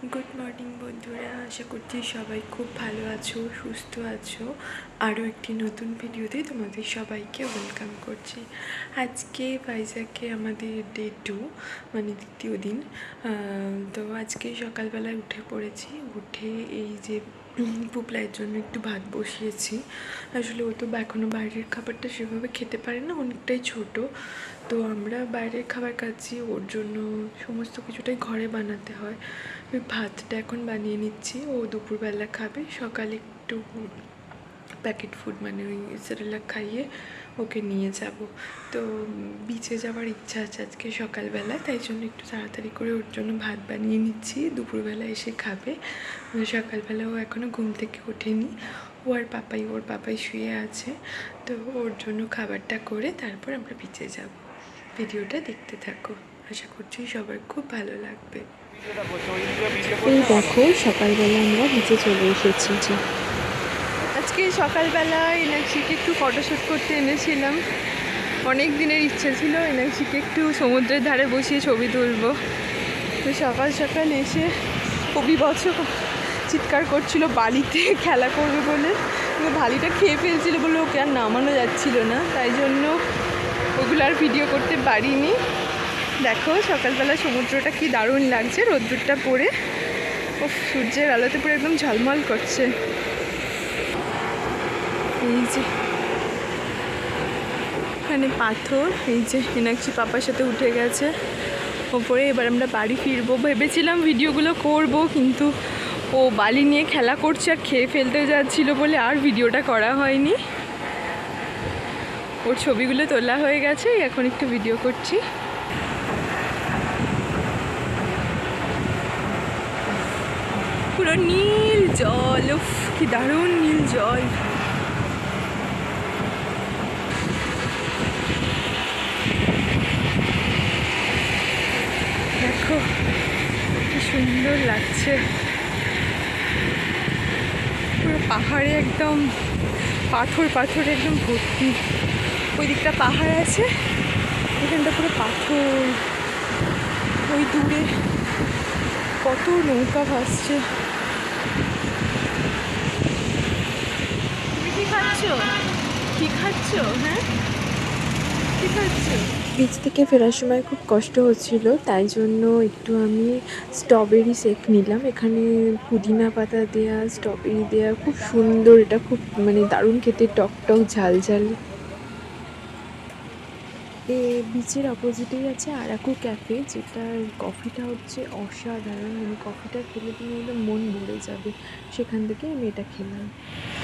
Good morning বন্ধুরা। আশা করছি সবাই খুব ভালো আছো, সুস্থ আছো। আরও একটি নতুন ভিডিওতে তোমাদের সবাইকে ওয়েলকাম করছি। আজকে ভাইজাকে আমাদের ডে টু মানে দ্বিতীয় দিন। তো আজকে সকালবেলায় উঠে পড়েছি। উঠে এই যে পুপলাইয়ের জন্য একটু ভাত বসিয়েছি। আসলে ও তো এখনও বাইরের খাবারটা সেভাবে খেতে পারে না, অনেকটাই ছোট। তো আমরা বাইরের খাবার খাচ্ছি, ওর জন্য সমস্ত কিছুটাই ঘরে বানাতে হয়। ওই ভাতটা এখন বানিয়ে নিচ্ছি, ও দুপুরবেলা খাবে, সকালে একটু প্যাকেট ফুড মানে ওই সেরেলাক খাইয়ে ওকে নিয়ে যাব। তো বিচে যাওয়ার ইচ্ছা আছে আজকে সকালবেলা, তাই জন্য একটু তাড়াতাড়ি করে ওর জন্য ভাত বানিয়ে নিচ্ছি, দুপুরবেলা এসে খাবে। মানে সকালবেলা ও এখনও ঘুম থেকে ওঠেনি, ও আর পাপাই, ওর পাপাই শুয়ে আছে, তো ওর জন্য খাবারটা করে তারপর আমরা বিচে যাব। ভিডিওটা দেখতে থাকো। আশা করছি সবার খুব ভালো লাগবে। এই দেখো সকালবেলা আমরা নিচে চলে এসেছি। যে আজকে সকালবেলা এনাক্সিকে একটু ফটোশ্যুট করতে এনেছিলাম। অনেক দিনের ইচ্ছা ছিল এনাক্সিকে একটু সমুদ্রের ধারে বসিয়ে ছবি তুলবো। তো সকাল সকাল এসে অবিবৎস চিৎকার করছিল বালিতে খেলা করবে বলে। বালিটা খেয়ে ফেলছিল বলে ওকে আর নামানো যাচ্ছিল না। তাই জন্য ওগুলো আর ভিডিও করতে পারিনি। দেখো, সকালবেলা সমুদ্রটা কি দারুণ লাগছে, রোদ্দুরটা পড়ে। ও সূর্যের আলোতে পুরো একদম ঝলমল করছে। এই যে, এখানে পাথর, এই যে, মীনাক্ষী পাপার সাথে উঠে গেছে। ওপরে এবার আমরা বাড়ি ফিরবো। ভেবেছিলাম ভিডিওগুলো করব, কিন্তু ও বালি নিয়ে খেলা করছে আর খেয়ে ফেলতে যাচ্ছিল বলে আর ভিডিওটা করা হয়নি। ওর ছবিগুলো তোলা হয়ে গেছে, এখন একটু ভিডিও করছি। পুরো নীল জল, উফ, কি দারুণ নীল জল। দেখো, কি সুন্দর লাগছে। পুরো পাহাড়ে একদম, পাথর পাথর একদম ভর্তি। ওই দিকটা পাহাড় আছে এখানটা পুরো পাথর। ওই দূরে কত নৌকা ভাসছে। তুমি কি খাচ্ছ? কি খাচ্ছ? হ্যাঁ? কি খাচ্ছ? বিচ থেকে ফেরার সময় খুব কষ্ট হচ্ছিল তাই জন্য একটু আমি স্ট্রবেরি শেক নিলাম। এখানে পুদিনা পাতা দেয়া স্ট্রবেরি দেয়া খুব সুন্দর এটা খুব মানে দারুণ খেতে টক টক ঝাল ঝাল এ বিচের অপোজিটেই আছে আরাকু ক্যাফে যেটার কফিটা হচ্ছে অসাধারণ। মানে কফিটা খেলে তুমি একদম মন ভরে যাবে সেখান থেকে আমি এটা খেলাম।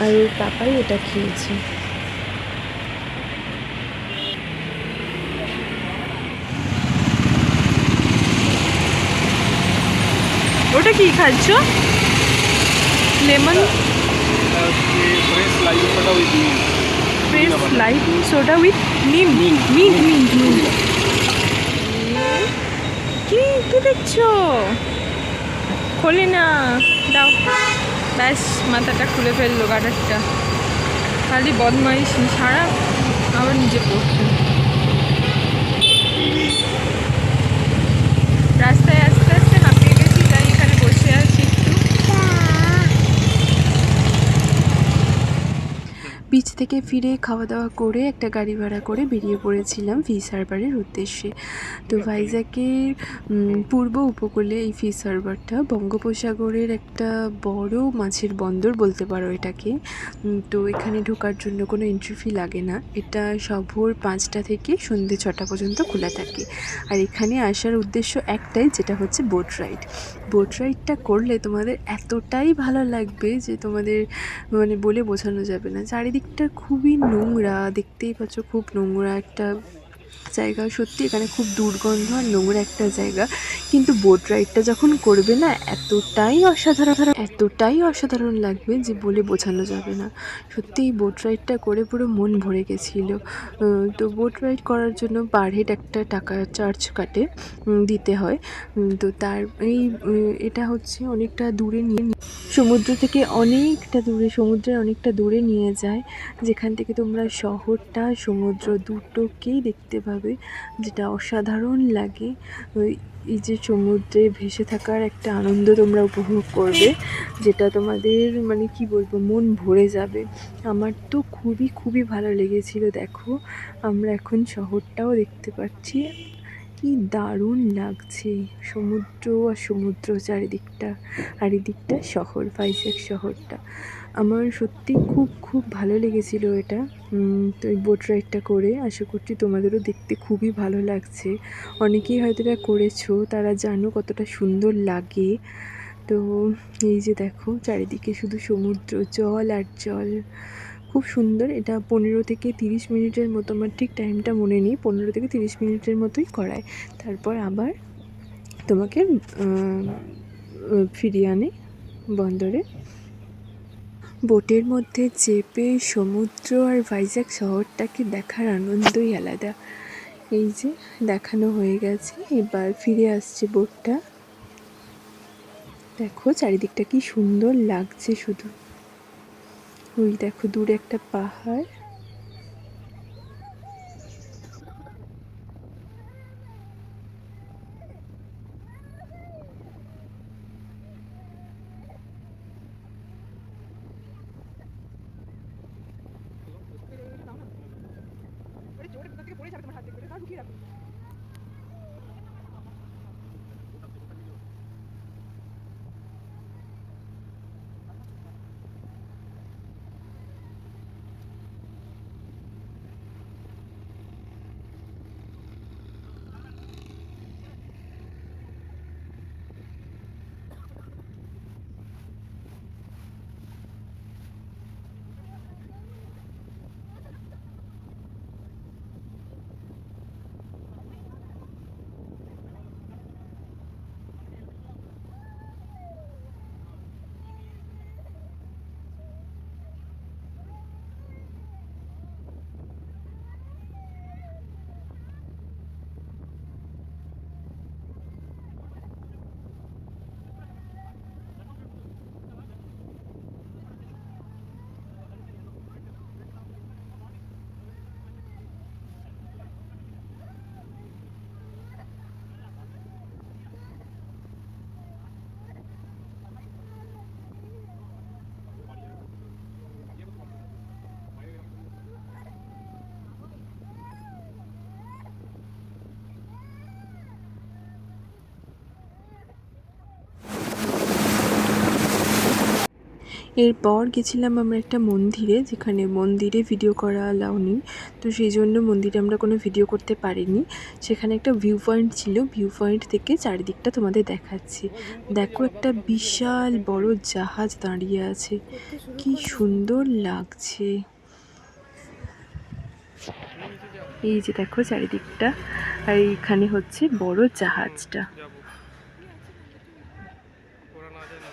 আর ওই পাপাই এটা খেয়েছি। ওটা কি খাচ্ছ? লেমন? ফ্রেশ ওই pressed lime soda with নিম mint mint. mint. কি কি দেখছ? খোলে না দাও। ব্যাস মাথাটা খুলে ফেলল গাটারটা। খালি বদমাইশ সারা আবার নিজে পড়ছে। রাস্তায় বিচ থেকে ফিরে খাওয়া দাওয়া করে একটা গাড়ি ভাড়া করে বেরিয়ে পড়েছিলাম ফিস হারবারের উদ্দেশ্যে। তো ভাইজাকের পূর্ব উপকূলে এই ফিস হারবারটা বঙ্গোপসাগরের একটা বড় মাছের বন্দর বলতে পারো এটাকে। তো এখানে ঢোকার জন্য কোনো এন্ট্রি ফি লাগে না। এটা সব ভোর পাঁচটা থেকে সন্ধ্যে ছটা পর্যন্ত খোলা থাকে। আর এখানে আসার উদ্দেশ্য একটাই যেটা হচ্ছে বোট রাইড বোট রাইডটা করলে তোমাদের এতটাই ভালো লাগবে যে তোমাদের মানে বলে বোঝানো যাবে না। চারিদিকটা খুবই নোংরা দেখতেই পাচ্ছ খুব নোংরা একটা জায়গা, সত্যি এখানে খুব দুর্গন্ধ আর নোংরা একটা জায়গা। কিন্তু বোট রাইডটা যখন করবে না, এতটাই অসাধারণ এতটাই অসাধারণ লাগবে যে বলে বোঝানো যাবে না। সত্যি এই বোট রাইডটা করে পুরো মন ভরে গেছিল। তো বোট রাইড করার জন্য পার হেড একটা টাকা চার্জ কাটে দিতে হয়। তো তার এই এটা হচ্ছে অনেকটা দূরে নিয়ে সমুদ্র থেকে অনেকটা দূরে, সমুদ্রের অনেকটা দূরে নিয়ে যায়। যেখান থেকে তোমরা শহরটা, সমুদ্র দুটোকেই দেখতে দেখতে পাবে, যেটা অসাধারণ লাগে। ওই, এই যে সমুদ্রে ভেসে থাকার একটা আনন্দ তোমরা উপভোগ করবে, যেটা তোমাদের মানে কি বলব, মন ভরে যাবে। আমার তো খুবই খুবই ভালো লেগেছিল, দেখো। আমরা এখন শহরটাও দেখতে পাচ্ছি। কি দারুণ লাগছে। সমুদ্র আর সমুদ্র চারিদিকটা, আর এদিকটা শহর ভাইজ্যাক শহরটা। আমার সত্যি খুব খুব ভালো লেগেছিল এটা। তো এই বোট রাইডটা করে আশা করছি তোমাদেরও দেখতে খুবই ভালো লাগছে। অনেকেই হয়তো এটা করেছ, তারা জানো কতটা সুন্দর লাগে। তো এই যে দেখো, চারিদিকে শুধু সমুদ্র, জল আর জল। খুব সুন্দর, এটা পনেরো থেকে তিরিশ মিনিটের মতো, আমার ঠিক টাইমটা মনে নেই, পনেরো থেকে তিরিশ মিনিটের মতোই করায়। তারপর আবার তোমাকে ফিরিয়ে আনে বন্দরে। বোটের মধ্যে চেপে সমুদ্র আর ভাইজ্যাগ শহরটাকে দেখার আনন্দই আলাদা। এই যে, দেখানো হয়ে গেছে, এবার ফিরে আসছে বোটটা। দেখো, চারিদিকটা কি সুন্দর লাগছে শুধু। ওই দেখো, দূরে একটা পাহাড়। এরপর গেছিলাম আমরা একটা মন্দিরে, যেখানে মন্দিরে ভিডিও করা অ্যালাউ নেই। তো সেই জন্য মন্দিরে আমরা কোনো ভিডিও করতে পারিনি। সেখানে একটা ভিউ পয়েন্ট ছিল ভিউ পয়েন্ট থেকে চারিদিকটা তোমাদের দেখাচ্ছি। দেখো একটা বিশাল বড় জাহাজ দাঁড়িয়ে আছে। কি সুন্দর লাগছে। এই যে দেখো চারিদিকটা, আর এইখানে হচ্ছে বড় জাহাজটা যাব ওরা না যায় না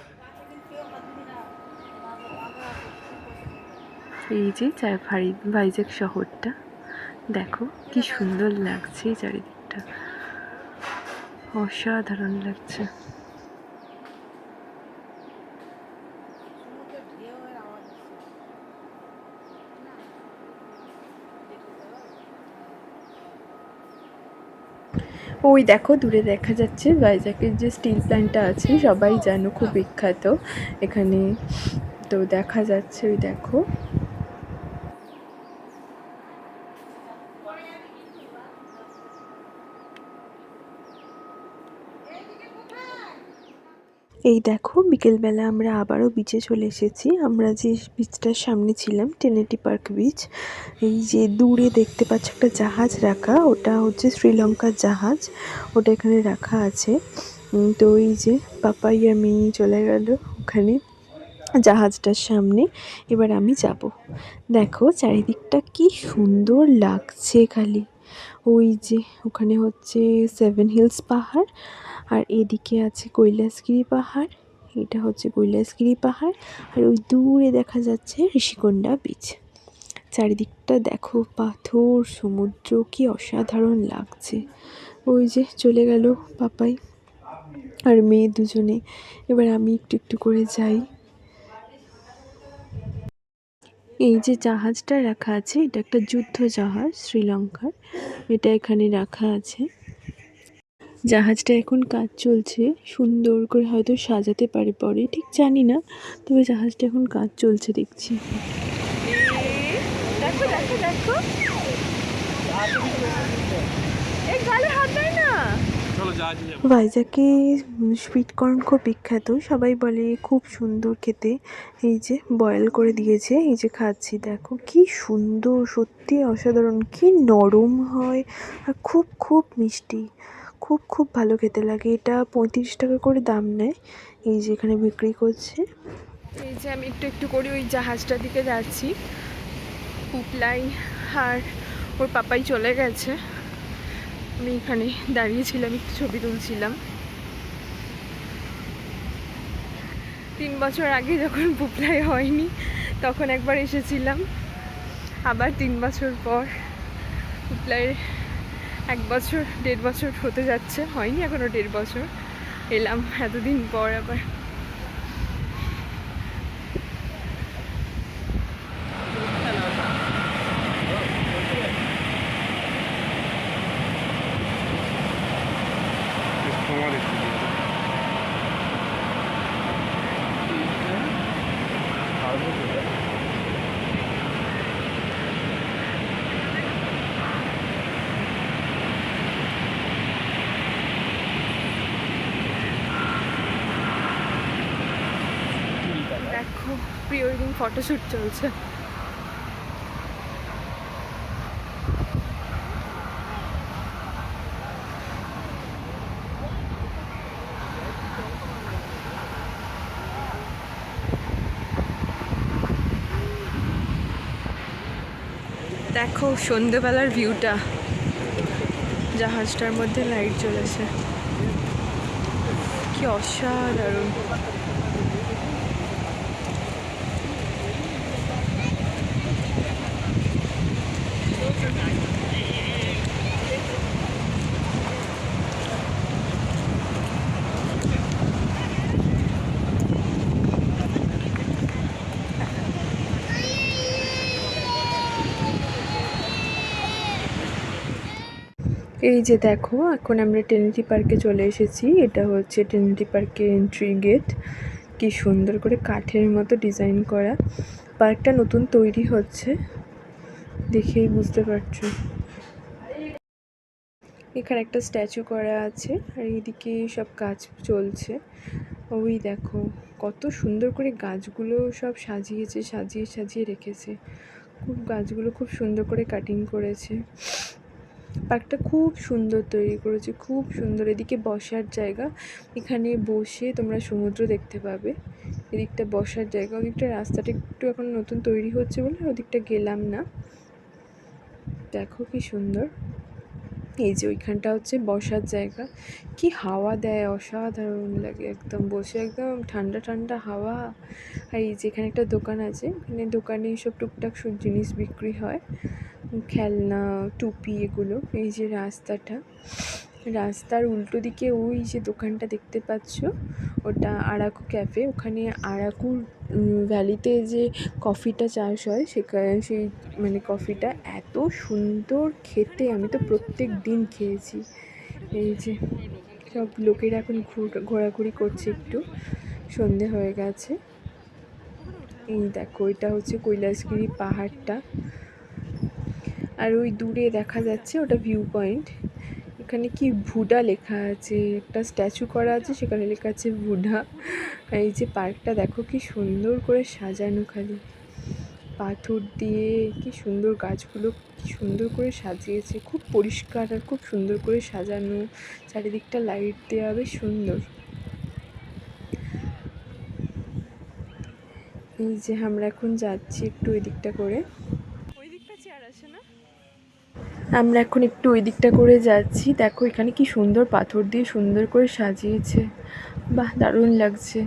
এই যে চার ভাই ভাইজ্যাক শহরটা, দেখো কি সুন্দর লাগছে এই চারিদিকটা। অসাধারণ লাগছে। ওই দেখো, দূরে দেখা যাচ্ছে ভাইজ্যাকের যে স্টিল প্ল্যান্টটা আছে, সবাই জানো খুব বিখ্যাত। এখানে তো দেখা যাচ্ছে, ওই দেখো। এই দেখো, বিকেলবেলা আমরা আবারও বিচে চলে এসেছি। আমরা যে বিচটার সামনে ছিলাম টেনেটি পার্ক বিচ এই যে দূরে দেখতে পাচ্ছ একটা জাহাজ রাখা, ওটা হচ্ছে শ্রীলঙ্কার জাহাজ, ওটা এখানে রাখা আছে। তো এই যে পাপাই আর মেয়ে চলে গেল ওখানে জাহাজটার সামনে, এবার আমি যাব। দেখো, চারিদিকটা কি সুন্দর লাগছে খালি। ওই যে ওখানে হচ্ছে সেভেন হিলস পাহাড়, আর এদিকে আছে কৈলাসগিরি পাহাড়, এটা হচ্ছে কৈলাসগিরি পাহাড়, আর ওই দূরে দেখা যাচ্ছে ঋষিকোণ্ডা বিচ চারিদিকটা দেখো পাথর, সমুদ্র, কি অসাধারণ লাগছে। ওই যে চলে গেল পাপাই আর মেয়ে দুজনে। এবার আমি একটু একটু করে যাই। এই যে জাহাজটা রাখা আছে, এটা একটা যুদ্ধ জাহাজ শ্রীলঙ্কার। এটা এখানে রাখা আছে। জাহাজটা এখন কাজ চলছে, সুন্দর করে হয়তো সাজাতে পারে পরে, ঠিক জানি না, তবে জাহাজটা এখন কাজ চলছে দেখছি। দেখো দেখো দেখো। ভাইজাকে সুইট কর্ন খুব বিখ্যাত। সবাই বলে খুব সুন্দর খেতে। এই যে বয়েল করে দিয়েছে, এই যে খাচ্ছি, দেখো কি সুন্দর, সত্যি অসাধারণ, কি নরম হয় আর খুব খুব মিষ্টি। খুব খুব ভালো খেতে লাগে। এটা পঁয়ত্রিশ টাকা করে দাম নেয়। এই যে এখানে বিক্রি করছে। এই যে আমি একটু একটু করে ওই জাহাজটার দিকে যাচ্ছি। পুপলাই আর ওর পাপাই চলে গেছে। আমি এখানে দাঁড়িয়েছিলাম একটু ছবি তুলছিলাম। তিন বছর আগে যখন পুপলাই হয়নি, তখন একবার এসেছিলাম। আবার তিন বছর পর পুপলাই এক বছর, দেড় বছর হতে যাচ্ছে, হয়নি এখনও দেড় বছর। এলাম এতদিন পর আবার তোমার একটু দিয়ে দাও। দেখো প্রি ওয়েডিং ফটোশ্যুট চলছে। দেখো সন্ধেবেলার ভিউটা জাহাজটার মধ্যে লাইট জ্বলেছে। কি অসাধারণ। এই যে দেখো, এখন আমরা ট্রিনিটি পার্কে চলে এসেছি। এটা হচ্ছে ট্রিনিটি পার্কের এন্ট্রি গেট কি সুন্দর করে কাঠের মতো ডিজাইন করা। পার্কটা নতুন তৈরি হচ্ছে। দেখেই বুঝতে পারছ। এখানে একটা স্ট্যাচু করা আছে, আর এইদিকে সব কাজ চলছে। ওই দেখো, কত সুন্দর করে গাছগুলো সব সাজিয়েছে, সাজিয়ে সাজিয়ে রেখেছে। খুব গাছগুলো খুব সুন্দর করে কাটিং করেছে। পার্কটা খুব সুন্দর তৈরি করেছে, খুব সুন্দর। এদিকে বসার জায়গা, এখানে বসে তোমরা সমুদ্র দেখতে পাবে। এদিকটা বসার জায়গা, ওদিকটা রাস্তাটা একটু এখন নতুন তৈরি হচ্ছে বলে ওদিকটা গেলাম না। দেখো কি সুন্দর। এই যে ওইখানটা হচ্ছে বসার জায়গা। কি হাওয়া দেয়, অসাধারণ লাগে একদম। বসে একদম ঠান্ডা ঠান্ডা হাওয়া। আর এই যে এখানে একটা দোকান আছে, এখানে দোকানে সব টুকটাক সব জিনিস বিক্রি হয়। খেলনা, টুপি এগুলো, এই যে রাস্তাটা। রাস্তার উল্টো দিকে ওই যে দোকানটা দেখতে পাচ্ছ, ওটা আরাকু ক্যাফে। ওখানে আরাকুর ভ্যালিতে যে কফিটা চাষ হয়, সেখানে সেই মানে কফিটা এত সুন্দর খেতে, আমি তো প্রত্যেক দিন খেয়েছি। এই যে, সব লোকেরা এখন ঘুর- ঘোরাঘুরি করছে একটু, সন্ধে হয়ে গেছে। এই দেখো, এটা হচ্ছে কৈলাসগিরি পাহাড়টা। আর ওই দূরে দেখা যাচ্ছে ওটা ভিউ পয়েন্ট এখানে কি ভুডা লেখা আছে? একটা স্ট্যাচু করা আছে, সেখানে লেখা আছে ভুডা। আর এই যে পার্কটা দেখো কি সুন্দর করে সাজানো খালি। পাথর দিয়ে কি সুন্দর গাছগুলো কি সুন্দর করে সাজিয়েছে। খুব পরিষ্কার আর খুব সুন্দর করে সাজানো। চারিদিকটা লাইট দেওয়া, বেশ সুন্দর। এই যে আমরা এখন যাচ্ছি একটু ওই দিকটা করে। ওই দিকটা চেয়ার আছে না? আমরা এখন একটু ওই দিকটা করে যাচ্ছি। দেখো এখানে কি সুন্দর পাথর দিয়ে সুন্দর করে সাজিয়েছে। বাহ, দারুণ লাগছে।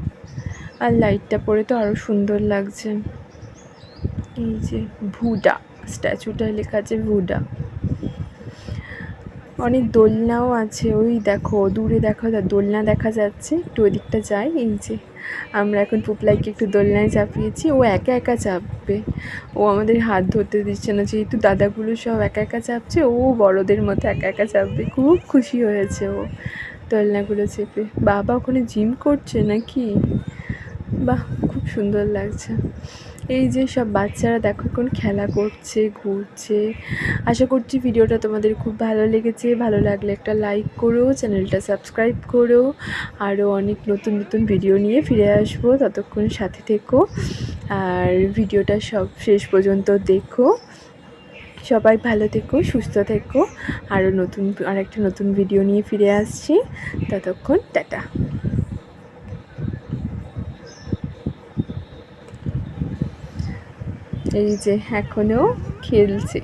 আর লাইটটা পরে তো আরও সুন্দর লাগছে। এই যে ভুডা, স্ট্যাচুটায় লেখা আছে ভুডা। অনেক দোলনাও আছে। ওই দেখো, দূরে দেখো, দোলনা দেখা যাচ্ছে। একটু ওদিকটা যাই, এই যে। আমরা এখন পুপলাইকে একটু দোলনায় চাপিয়েছি, ও একা একা চাপবে। ও আমাদের হাত ধরতে দিচ্ছে না, যেহেতু দাদাগুলো সব একা একা চাপছে, ও বড়দের মতো একা একা চাপবে। খুব খুশি হয়েছে ও দোলনাগুলো চেপে। বাবা ওখানে জিম করছে নাকি? বাহ, খুব সুন্দর লাগছে। এই যে সব বাচ্চারা দেখো এখন খেলা করছে, ঘুরছে। আশা করছি ভিডিওটা তোমাদের খুব ভালো লেগেছে। ভালো লাগলে একটা লাইক করো, চ্যানেলটা সাবস্ক্রাইব করো। আরও অনেক নতুন নতুন ভিডিও নিয়ে ফিরে আসব। ততক্ষণ সাথে থেকো। আর ভিডিওটা সব শেষ পর্যন্ত দেখো। সবাই ভালো থেকো, সুস্থ থেকো। আরও নতুন আর একটা নতুন ভিডিও নিয়ে ফিরে আসছি। ততক্ষণ টাটা। এই যে এখনও খেলছে।